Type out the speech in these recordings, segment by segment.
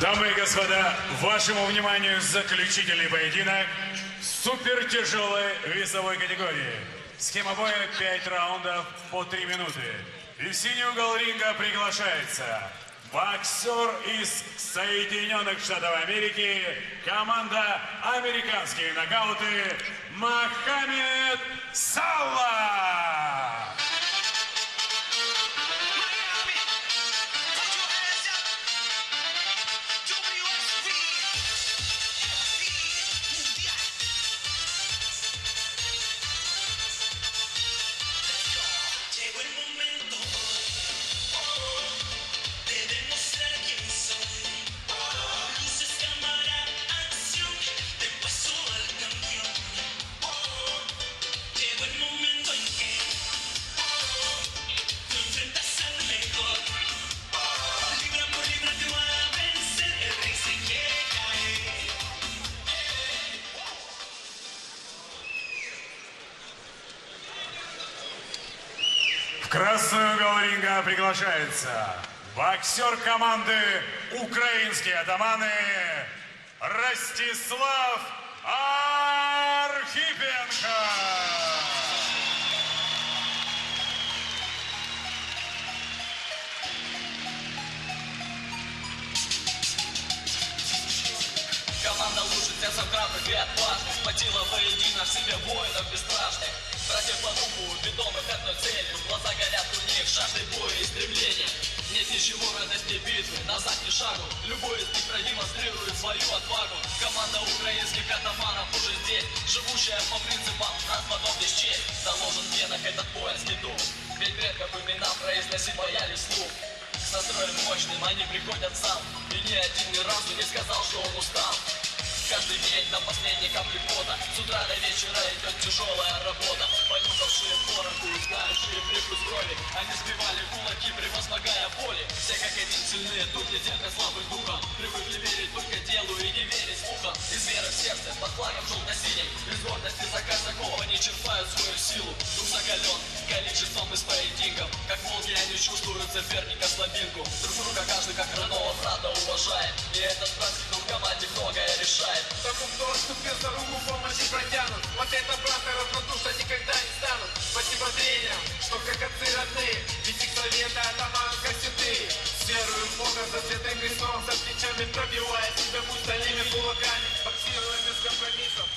Дамы и господа, вашему вниманию заключительный поединок супертяжелой весовой категории. Схема боя 5 раундов по 3 минуты. И в синий угол ринга приглашается боксер из Соединенных Штатов Америки, команда «Американские нокауты» Мохаммед Салла. Приглашается боксер команды «Украинские атаманы» Ростислав Архипенко. Команда лучше сердцем храбрых и отважных Сплотила воедино в себе воинов бесстрашных Братьев по духу, ведомых Ничего радости битвы, назад ни шагу Любой из них продемонстрирует свою отвагу. Команда украинских атаманов уже здесь Живущая по принципам нас потом без честь Заложен в венах этот воинский дух Ведь предков имена произносить боялись слух. С настроем мощным они приходят сам И ни один ни разу не сказал, что он устал Каждый день до последней капли пота. С утра до вечера идет тяжелая работа. Понюхавшие пороху, знающие привкус крови. Они сбивали кулаки, превозмогая боли. Все как один сильные, тут не терпят слабых духом Привыкли верить только делу и не верить слухам. Из веры в сердце, под флагом желто-синим. Из гордости за казаков они черпают свою силу. Дух закален, количеством из поединков Как волки они чувствуют соперника слабинку. Друг друга каждый как родного брата уважает. И этот многое решает Тому, кто отступил за руку, помощи протянут. Вот это браты равнодушно никогда не станут. Спасибо тренерам, что как отцы родные Ведь их советы атаман косяты С Бога, за святым крестом За плечами пробивая себя пустыми кулаками. Боксируя без компромиссов.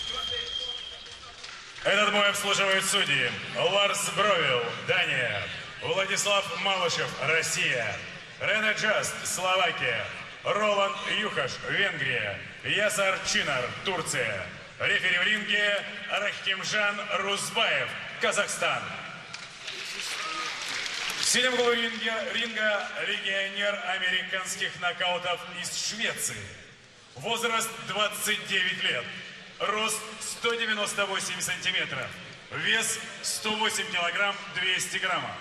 Этот бой обслуживают судьи Ларс Бровил, Дания, Владислав Малышев, Россия, Рене Джаст, Словакия, Роланд Юхаш, Венгрия, Ясар Чинар, Турция. Рефери в ринге Рахимжан Рузбаев, Казахстан. В синем углу ринга, ринга легионер американских нокаутов из Швеции. Возраст 29 лет. Рост 198 сантиметров. Вес 108 килограмм 200 граммов.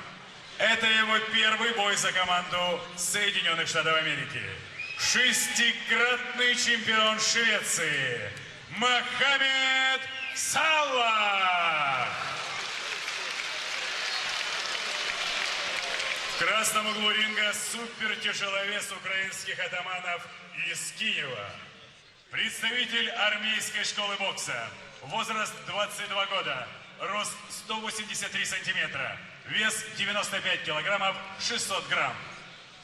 Это его первый бой за команду Соединенных Штатов Америки. Шестикратный чемпион Швеции Мохаммед Салах. В красном углу ринга супертяжеловес украинских атаманов из Киева. Представитель армейской школы бокса. Возраст 22 года. Рост 183 сантиметра. Вес 95 килограммов 600 грамм.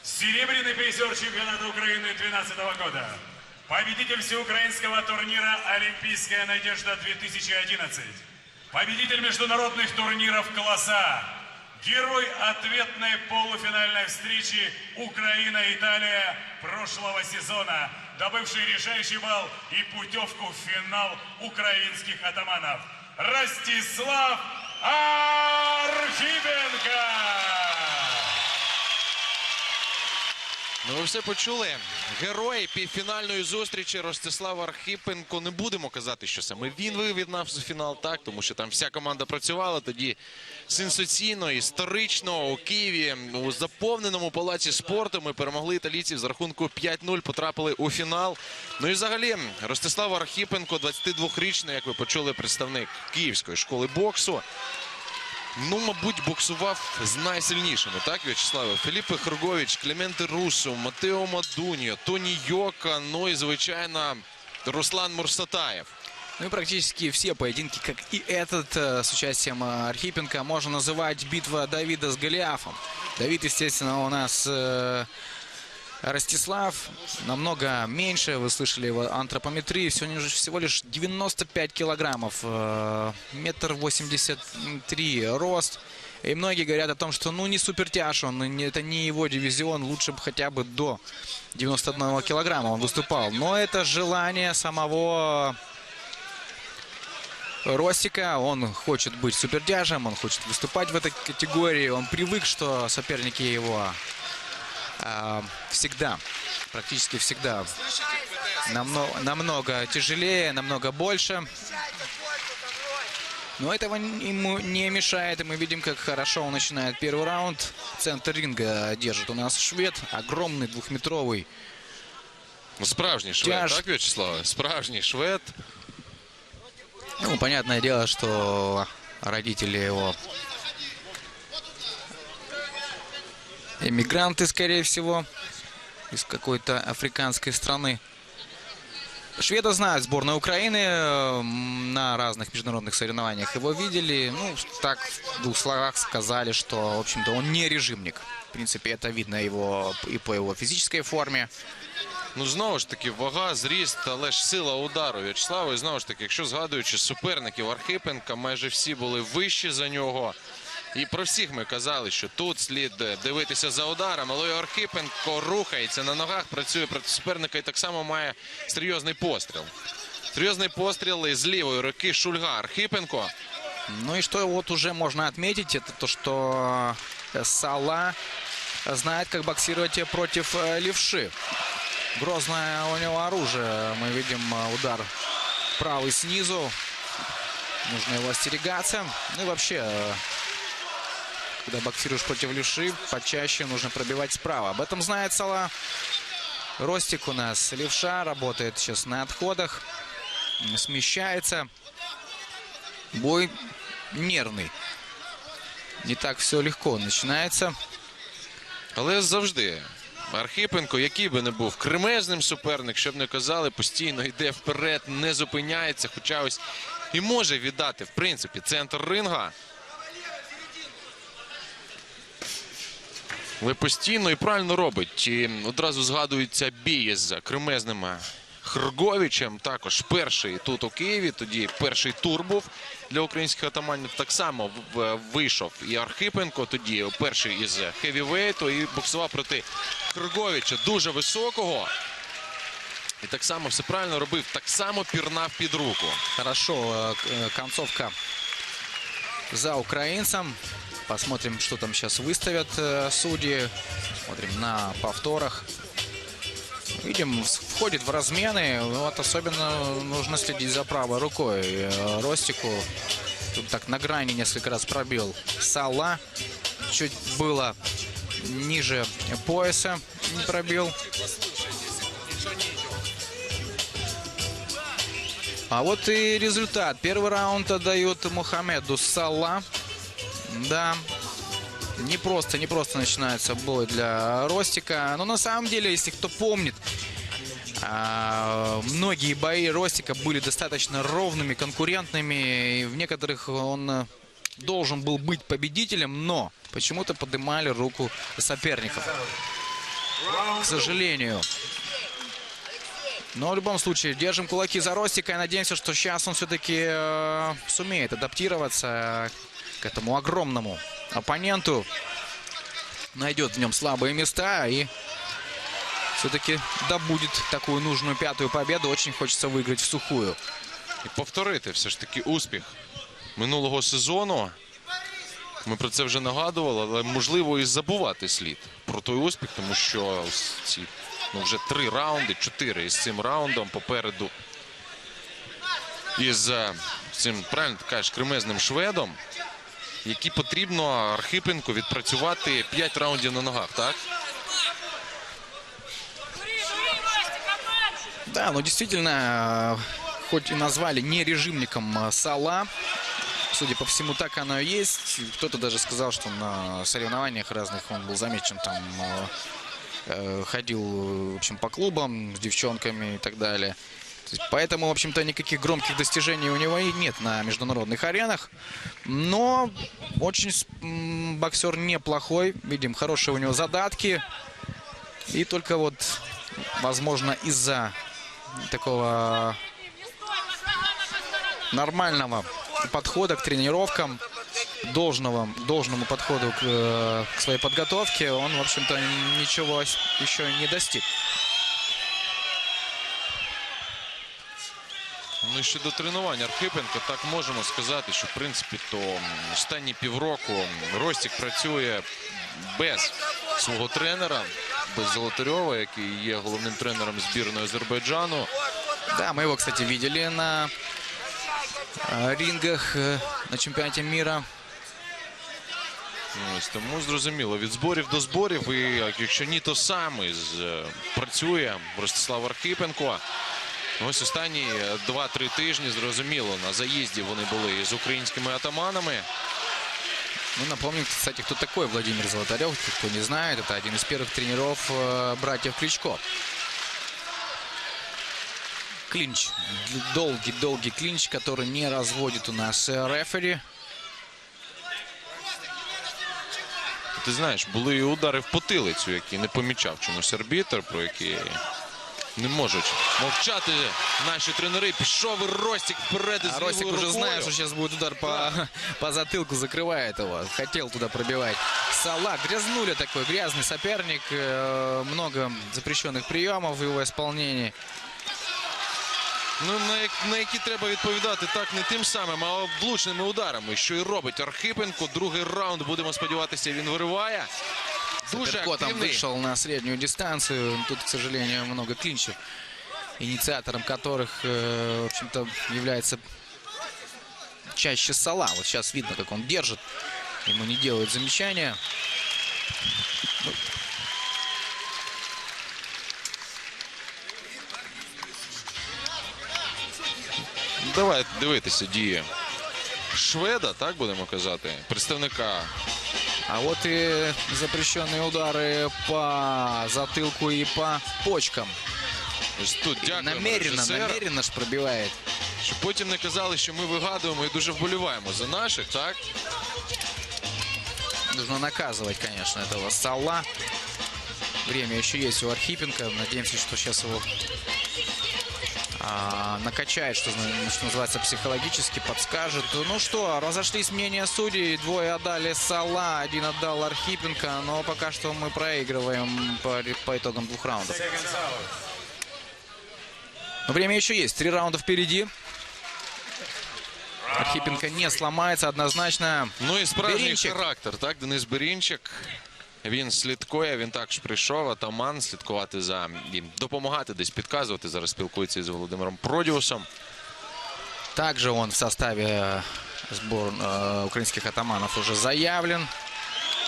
Серебряный призер чемпионата Украины 2012 года. Победитель всеукраинского турнира «Олимпийская надежда-2011». Победитель международных турниров класса. Герой ответной полуфинальной встречи Украина-Италия прошлого сезона, добывший решающий балл и путевку в финал украинских атаманов. Ростислав Архипенко! Ну, ви все почули. Герой півфінальної зустрічі Ростислав Архипенко. Не будемо казати, що саме він вивів нас у фінал, так, тому що там вся команда працювала тоді сенсаційно, історично у Києві у заповненому палаці спорту. Ми перемогли італійців з рахунку 5-0, потрапили у фінал. Ну і взагалі, Ростислав Архипенко, 22-річний, як ви почули, представник Київської школи боксу. ну, мабуть, боксував з найсильнішими, так, В'ячеславе? Філіппе Хргович, Клементе Руссо, Матео Мадуньо, Тоні Йока, ну і, звичайно, Руслан Мурсатаєв. Ну и практически все поединки, как и этот э, с участием э, Архипенко, можно называть битва Давида с Голиафом. Давид, естественно, у нас э, Ростислав намного меньше, вы слышали его антропометрии, всего лишь, всего лишь 95 килограммов, э, метр восемьдесят три рост. И многие говорят о том, что ну не супертяж он, не- это не его дивизион, лучше бы хотя бы до 91 килограмма он выступал. Но это желание самого Ростика. Он хочет быть супердяжем, он хочет выступать в этой категории. Он привык, что соперники его всегда, практически всегда намного, намного тяжелее, намного больше. Но этого ему не мешает, и мы видим, как хорошо он начинает первый раунд. Центр ринга держит у нас швед, огромный двухметровый. Ну, справжній швед, Тяж. так, В'ячеславе? Справжній швед. Ну, понятное дело, что родители его эмигранты, скорее всего, из какой-то африканской страны. Шведа знают сборную Украины м, на разных международных соревнованиях. Его видели, ну, так в двух словах сказали, что, в общем-то, он не режимник. В принципе, это видно его и по его физической форме. Ну, знову ж таки, вага, зріст, але ж сила удару В'ячеслава. І знову ж таки, якщо згадуючи суперників Архипенка, майже всі були вищі за нього. І про всіх ми казали, що тут слід е, дивитися за ударом, але і Архипенко рухається на ногах, працює проти суперника і так само має серйозний постріл. Серйозний постріл із лівої руки Шульга Архипенко. Ну и что вот уже можно отметить, это то, что э, Сала знает, как боксировать против э, левши. Грозное у него оружие. Мы видим э, удар правый снизу. Нужно его остерегаться. Ну и вообще, э, когда боксируешь против левши, почаще нужно пробивать справа. Об этом знает Сала. Ростик у нас левша, работает сейчас на отходах. Смещается. Бой нервный. Не так все легко начинается. Але завжди Архипенко, який би не був кремезним суперник, щоб не казали, постійно йде вперед, не зупиняється. Хоча ось і може віддати, в принципі, центр ринга. Але постійно і правильно робить. І одразу згадується бій з кремезним Хрговичем. Також перший тут у Києві. Тоді перший тур був для українських атаманів. Так само вийшов і Архипенко. Тоді перший із хевівейту і боксував проти Хрговича дуже високого. І так само все правильно робив. Так само пірнав під руку. Хорошо, э, э, концовка за украинцем. Посмотрим, что там сейчас выставят э, судьи. Смотрим на повторах. Видим, входит в размены. Вот особенно нужно следить за правой рукой. Э, Ростику тут так на грани несколько раз пробил Сала. Чуть было ниже пояса не пробил. А вот и результат. Первый раунд отдают Мухаммеду Сала. Да, не просто, не просто начинается бой для Ростика. Но на самом деле, если кто помнит, а, многие бои Ростика были достаточно ровными, конкурентными. И в некоторых он э, должен был быть победителем, но почему-то поднимали руку соперников. К сожалению. Но в любом случае, держим кулаки за Ростика и надеемся, что сейчас он все-таки э, сумеет адаптироваться к этому огромному оппоненту. Найдет в нем слабые места и все-таки добудет такую нужную пятую победу. Очень хочется выиграть в сухую. і повторити все ж таки успіх минулого сезону. Ми про це вже нагадували, але можливо і забувати слід про той успіх, тому що ось ці ну, вже три раунди, чотири із цим раундом попереду. Із е, цим правильно ти кажеш, кремезним шведом, які потрібно Архипенко відпрацювати 5 раундів на ногах, так? Да, ну действительно, э, хоть и назвали не режимником э, Сала, с судя по всему, так оно и есть. Кто-то даже сказал, что на соревнованиях разных он был замечен там э, э, ходил, в общем, по клубам с девчонками и так далее. Поэтому, в общем-то, никаких громких достижений у него и нет на международных аренах. Но очень боксер неплохой. Видим, хорошие у него задатки. И только вот, возможно, из-за такого нормального подхода к тренировкам, должного, должному подходу к, э, к своей подготовке, он, в общем-то, ничего еще не достиг. Ну і щодо тренувань Архипенка, так можемо сказати, що в принципі то м, останні півроку Ростік працює без свого тренера, без Золотарьова, який є головним тренером збірної Азербайджану. Да, мы его, кстати, видели на э, рингах э, на чемпионате мира. Ну, Ось тому зрозуміло, від зборів до зборів. І як- якщо ні, то сам із, е, працює Ростислав Архипенко. Ось останні е, 2-3 тижні, зрозуміло, на заїзді вони були з українськими атаманами. Ну, напомню, кстати, кто такой Владимир Золотарев, кто не знает, это один из первых тренеров э, братьев Кличко. Клинч. Долгий-долгий клинч, который не разводит у нас э, рефери. Ти знаєш, були і удари в потилицю, які не помічав чомусь арбітр, про які не можуть мовчати наші тренери. Пішов і Ростік вперед із А Ростик лівою уже рукою. знает, что сейчас будет удар по, по затылку, закрывает его. Хотел туда пробивать. Сала. Грязнули такой, грязный соперник. э, Много запрещенных приемов в его исполнении. Ну, на, як- на які треба відповідати так не тим самим, а влучними ударами, що і робить Архипенко. Другий раунд, будемо сподіватися, він вириває. Дуже Перкотом активний. вышел на среднюю дистанцию. Тут, к сожалению, много клинчев, инициатором которых, э, в общем-то, является чаще Сала. Вот сейчас видно, как он держит. Ему не делают замечания. Давай дивитися дії шведа, так будемо казати, представника. А вот и запрещенные удары по затылку и по почкам. Ось тут дякуємо намеренно, режисеру, намеренно ж пробивает. щоб потім не казали, що ми вигадуємо і дуже вболіваємо за наших, так? Нужно наказывать, конечно, этого Сала. Время еще есть у Архипенко. Надеемся, что сейчас его а, накачает, что, зна- что называется, психологически, подскажет. Ну что, разошлись мнения судей. Двое отдали Сала, один отдал Архипенко. Но пока что мы проигрываем по, ре- по итогам двух раундов. Но время еще есть. Три раунда впереди. Архипенко не сломается однозначно. Ну і справжній Берінчик. характер, так, Денис Берінчик. Він слідкує, він також прийшов, атаман, слідкувати за і допомагати десь підказувати. Зараз спілкується із Володимиром Продіусом. Также он в составе э, сбор э, украинских атаманов уже заявлен.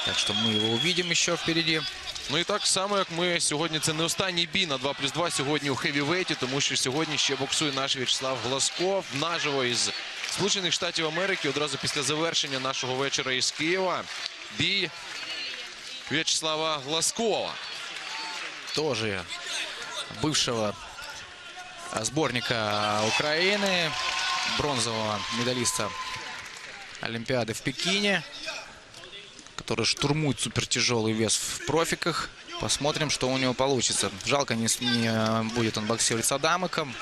Так что мы его увидим еще впереди. Ну і так само, як ми сьогодні, це не останній бій на 2 плюс 2 сьогодні у хевівейті, тому що сьогодні ще боксує наш В'ячеслав Гласков наживо із Сполучених Штатів Америки одразу після завершення нашого вечора із Києва. Бій В'ячеслава Гласкова. Тоже бывшего сборника Украины. Бронзового медалиста Олимпиады в Пекине. Который штурмует супертяжелый вес в профиках. Посмотрим, что у него получится. Жалко, не, не э, будет он боксировать с Адамыком.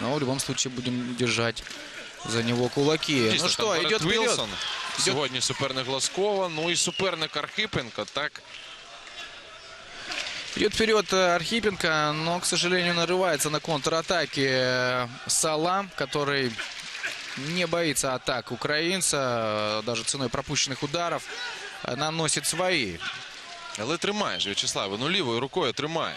Но в любом случае будем держать за него кулаки. Дійсно, ну что, там Барет идет вперед. Вілсон. Сьогодні суперник Гласкова, ну і суперник Архипенко. Так, Идет вперед э, Архипенко, но, к сожалению, нарывается на контратаке э, Сала, который не боится атак украинца, э, даже ценой пропущенных ударов, э, наносит свои. але тримає ж В'ячеслав, ну лівою рукою тримає.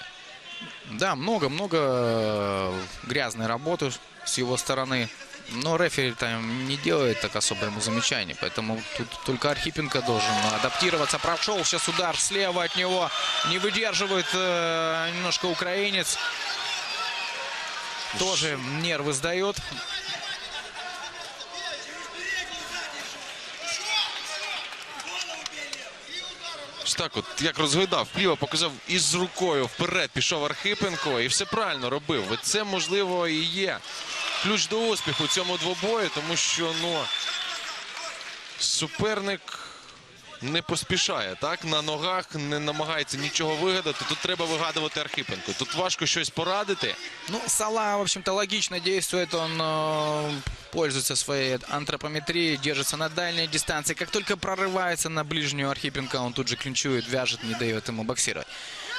Да, много-много э, грязной работы с его стороны. Но рефери там не делает так особо ему замечаний. Поэтому тут только Архипенко должен адаптироваться. Прошел сейчас удар слева от него. Не выдерживает э, немножко украинец. Тоже нервы сдает. Так, от як розгойдав, пліво показав із рукою вперед, пішов Архипенко і все правильно робив. Це можливо і є ключ до успіху у цьому двобою, тому що ну суперник не поспішає, так? На ногах не намагається нічого вигадати. Тут треба вигадувати Архипенко. Тут важко щось порадити. Ну, Сала, в общем-то, логично действует. Он э, пользуется своей антропометрией, держится на дальней дистанции. Как только прорывается на ближнюю Архипенко, он тут же клинчует, вяжет, не дает ему боксировать.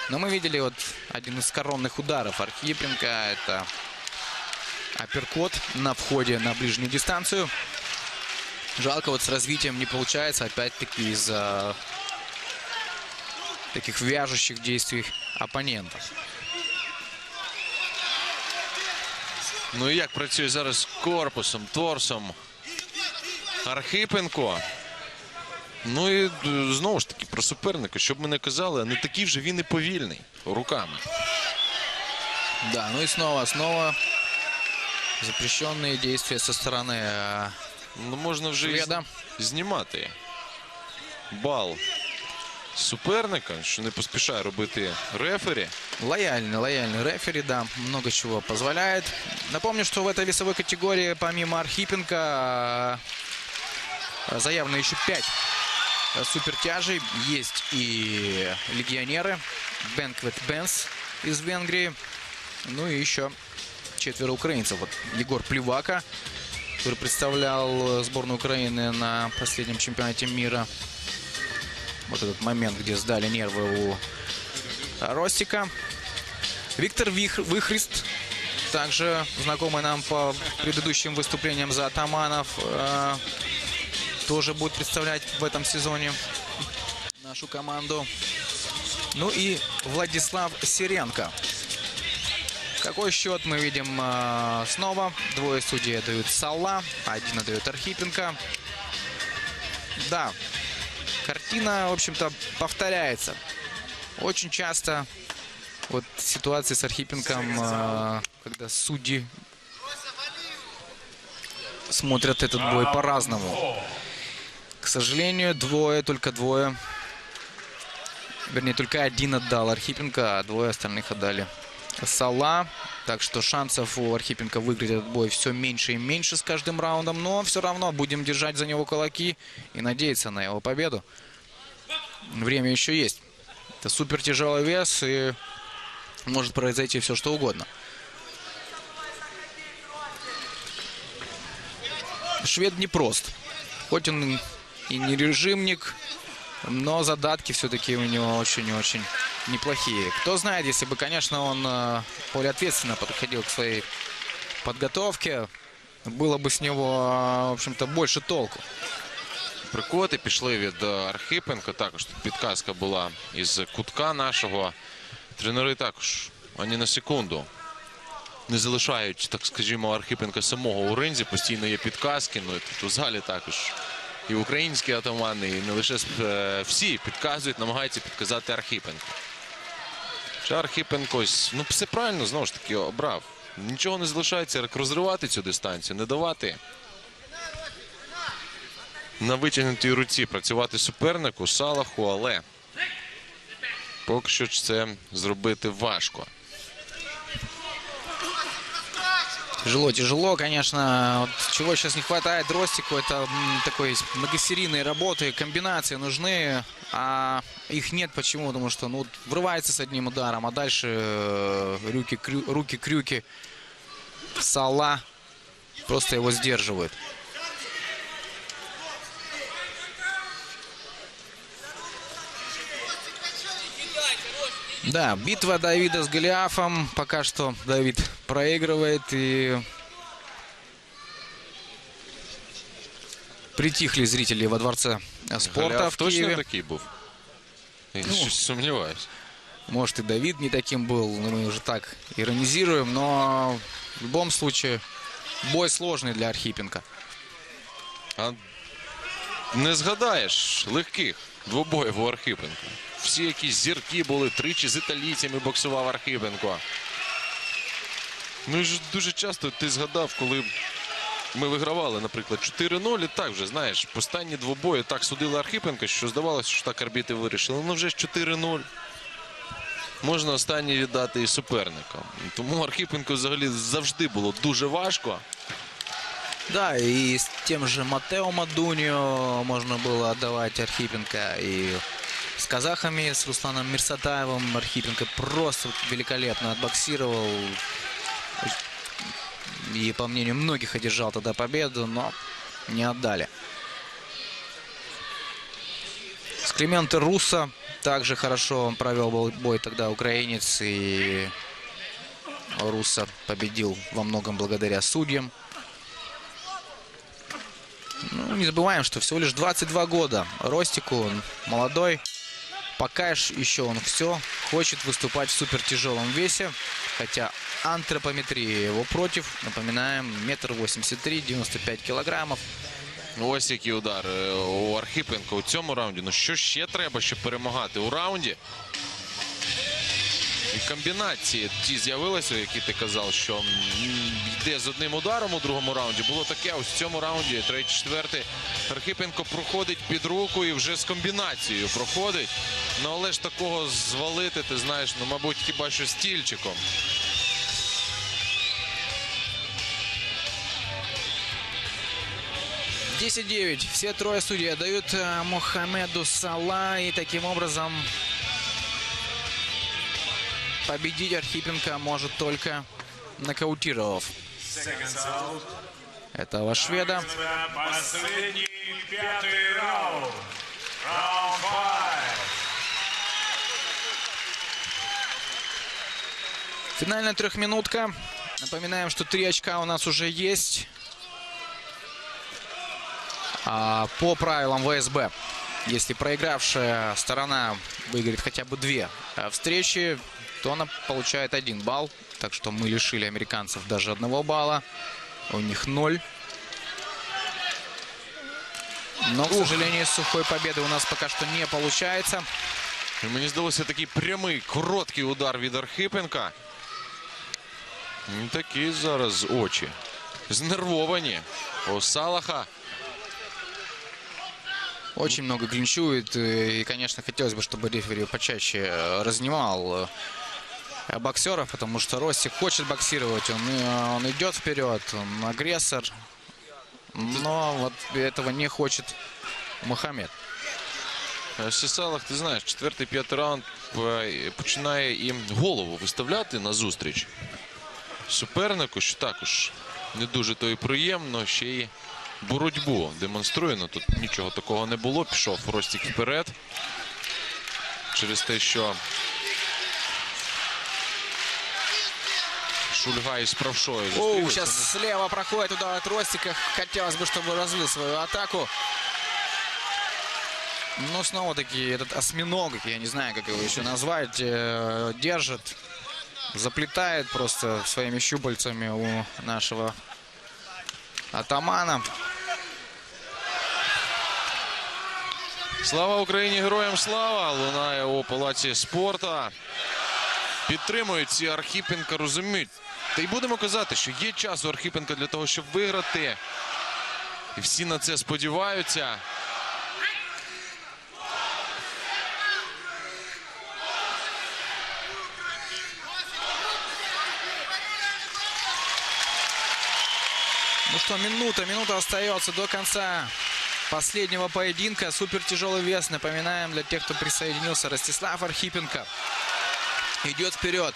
Но мы видели вот один из коронных ударов Архипенко. Это апперкот на входе на ближнюю дистанцию. Жалко, вот с развитием не получается. Опять-таки из-за таких вяжущих действий оппонента. Ну і як працює зараз корпусом, торсом Архипенко. Ну і е, знову ж таки про суперника, щоб ми не казали, не такий вже він і повільний руками. Да, ну и снова, снова запрещенные действия со стороны э, Ну можна вже і Шведа. з- знімати бал суперника, що не поспішає робити рефері. лояльный, лояльный рефери, да, много чего позволяет. Напомню, что в этой весовой категории помимо Архипенко э, заявлено еще 5 супертяжей. Есть и легионеры, Бенквет Бенс из Венгрии, ну и еще четверо украинцев. Вот Егор Плевака, который представлял э, сборную Украины на последнем чемпионате мира. Вот этот момент, где сдали нервы у Ростика. Виктор Вих, Выхрист, также знакомый нам по предыдущим выступлениям за атаманов, э, тоже будет представлять в этом сезоне нашу команду. Ну и Владислав Сиренко. Какой счет мы видим э, снова? Двое судей дают Сала, один отдает Архипенко. Да, картина, в общем-то, повторяется. Очень часто вот ситуации с Архипенком, э, когда судьи смотрят этот бой по-разному. К сожалению, двое, только двое. Вернее, только один отдал Архипенко, а двое остальных отдали Сала. Так что шансов у Архипенко выиграть этот бой все меньше и меньше с каждым раундом. Но все равно будем держать за него кулаки и надеяться на его победу. Время еще есть. Это супер тяжелый вес и может произойти все что угодно. Швед непрост. Хоть он и не режимник, но задатки все-таки у него очень-очень неплохие. Кто знает, если бы, конечно, он э, более ответственно подходил к своей подготовке, было бы с него, э, в общем-то, больше толку. Прикоти пішли від е, Архипенка. Також тут підказка була із кутка нашого. Тренери також ані на секунду не залишають, так скажімо, Архипенка самого у ринзі. Постійно є підказки. Ну і тут у залі також і українські атамани, і не лише е, всі підказують, намагаються підказати Архипенку. Ще Хіпенкось. ось, ну все правильно знову ж таки обрав. Нічого не залишається, як розривати цю дистанцію, не давати на витягнутій руці працювати супернику Салаху, але поки що це зробити важко. Тяжело, тяжело, конечно. Вот чего сейчас не хватает Ростику, это такой многосерийной работы, комбинации нужны, а их нет. Почему? Потому что ну, врывается с одним ударом, а дальше э, руки, крю- руки, Сала просто его сдерживают. Да, битва Давида с Голиафом. Пока что Давид проигрывает и притихли зрители во дворце спорта Галяв в точно Киеве. такий був? Я Ну. щось сумніваюся. Может и Давид не таким был, но мы уже так иронизируем, но в любом случае бой сложный для Архипенко. А не згадаєш легких двобоїв у Архипенка. Всі якісь зірки були, тричі з італійцями боксував Архипенко. Ну і дуже часто ти згадав, коли ми вигравали, наприклад, 4-0, і так вже, знаєш, останні двобої так судили Архипенка, що здавалося, що так арбіти вирішили. Ну вже ж 4-0. Можна останнє віддати і суперникам. Тому Архипенко взагалі завжди було дуже важко. Да, и с тем же Матео Мадунио можно было отдавать Архипенко. И с казахами, с Русланом Мирсатаевым Архипенко просто великолепно отбоксировал. И, по мнению многих, одержал тогда победу, но не отдали. С Клименто Руссо также хорошо он провел бой- тогда украинец. И Руссо победил во многом благодаря судьям. Ну, не забываем, что всего лишь 22 года. Ростику, он молодой. Пока еще он все хочет выступать в супертяжелом весе. Хотя антропометрия его против. Напоминаем, метр восемьдесят три, 95 килограммов. Ось який удар у Архипенка у цьому раунді. Ну що ще треба, щоб перемагати у раунді? І комбінації ті з'явилися, які ти казав, що йде з одним ударом у другому раунді. Було таке, ось в цьому раунді, третій, четвертий. Архипенко проходить під руку і вже з комбінацією проходить. Ну але ж такого звалити, ти знаєш, ну, мабуть, хіба що стільчиком. Десять девять. Все трое судей отдают э, Мухаммеду Сала. И таким образом победить Архипенко может только нокаутировав этого шведа. Последний пятый раунд. Раунд 5. Финальная трехминутка. Напоминаем, что три очка у нас уже есть. А, по правилам ВСБ, если проигравшая сторона выиграет хотя бы две а, встречи, то она получает один балл. Так что мы лишили американцев даже одного балла. У них ноль. Но, к сожалению, сухой победы у нас пока что не получается. І Мені здалося такий прямий, короткий удар від Архипенка. Ну, Такі зараз очі. Знервовані. У Салаха. Очень много клинчует. э, И, конечно, хотелось бы, чтобы рефери почаще э, разнимал э, боксеров, потому что Ростик хочет боксировать, он, э, он идет вперед, он агрессор. Но вот этого не хочет Мухаммед. А ще Салах, ти знаєш, четвертий, п'ятий раунд е, починає їм голову виставляти на зустріч супернику, що також не дуже то і приємно, ще й боротьбу демонструє. Ну тут нічого такого не було. Пішов Ростік вперед. Через те, що Шульгай з правшою Оу, зустрілися. сейчас слева проходит удар от Ростика. Хотелось бы, чтобы развил свою атаку. Но снова-таки этот осьминог, я не знаю, как его еще назвать, э, держит, заплетает просто своими щупальцами у нашего атамана. Слава Україні, героям слава! Лунає у палаці спорта. Підтримують ці Архіпенка, розуміють. Та й будемо казати, що є час у Архіпенка для того, щоб виграти. І всі на це сподіваються. Ну что, минута, минута остается до конца последнего поединка. Супер тяжелый вес, напоминаем для тех, кто присоединился. Ростислав Архипенко идет вперед.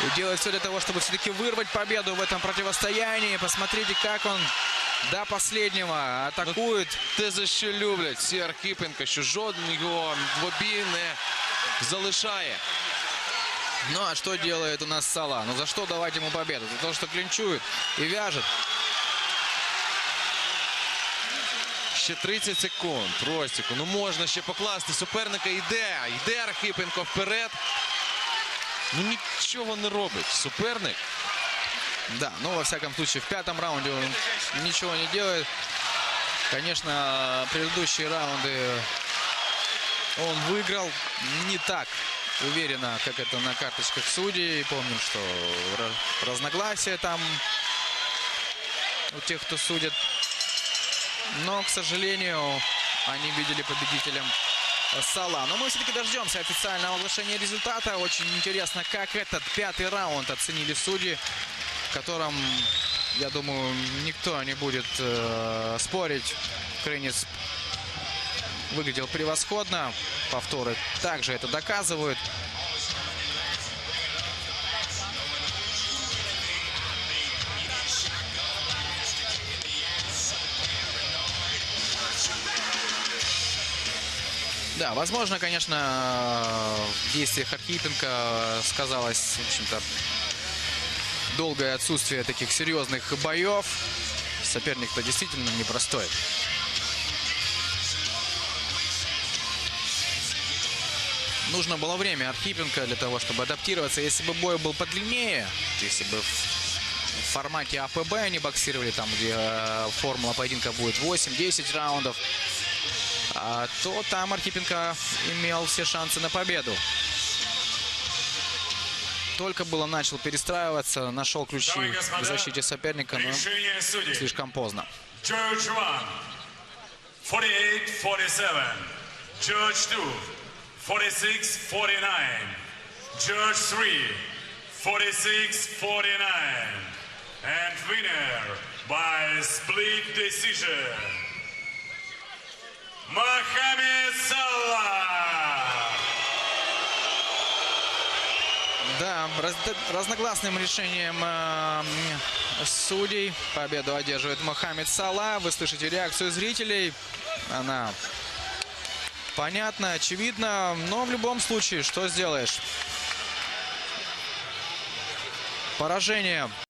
И делает все для того, чтобы все-таки вырвать победу в этом противостоянии. Посмотрите, как он до последнего атакует. Те, за що люблять всі Архіпенка, що жоден його двобій не залишає. Ну а что делает у нас Сала? Ну за что давать ему победу? За то, что клинчует и вяжет. Ще 30 секунд. Ростіку. Ну можна ще покласти. Суперника йде. Йде Архипенко вперед. Ну нічого не робить. Суперник. Да, ну во всяком случае в пятом раунде он ничего не делает. Конечно, предыдущие раунды он выиграл не так уверенно, как это на карточках судей. Помним, что ра- разногласия там у тех, кто судит. Но, к сожалению, они видели победителем Сала. Но мы все-таки дождемся официального оглашения результата. Очень интересно, как этот пятый раунд оценили судьи, в котором, я думаю, никто не будет э, спорить. Крынец выглядел превосходно. Повторы также это доказывают. Да, возможно, конечно, в действиях Архипенко сказалось, в общем-то, долгое отсутствие таких серьезных боев. Соперник-то действительно непростой. Нужно было время Архипенко для того, чтобы адаптироваться. Если бы бой был подлиннее, если бы в формате АПБ они боксировали, там, где э, формула поединка будет 8-10 раундов, то там Архипенко имел все шансы на победу. Только было начал перестраиваться, нашел ключи Дамы господа, защите соперника, но слишком поздно. Judge 1, 48-47. Judge 2, 46-49. Judge 3, 46-49. And winner by split decision, Mohamed Salah. Да, раз- разногласным решением э, судей победу одерживает Мохаммед Сала. Вы слышите реакцию зрителей. Она понятна, очевидна, но в любом случае, что сделаешь? Поражение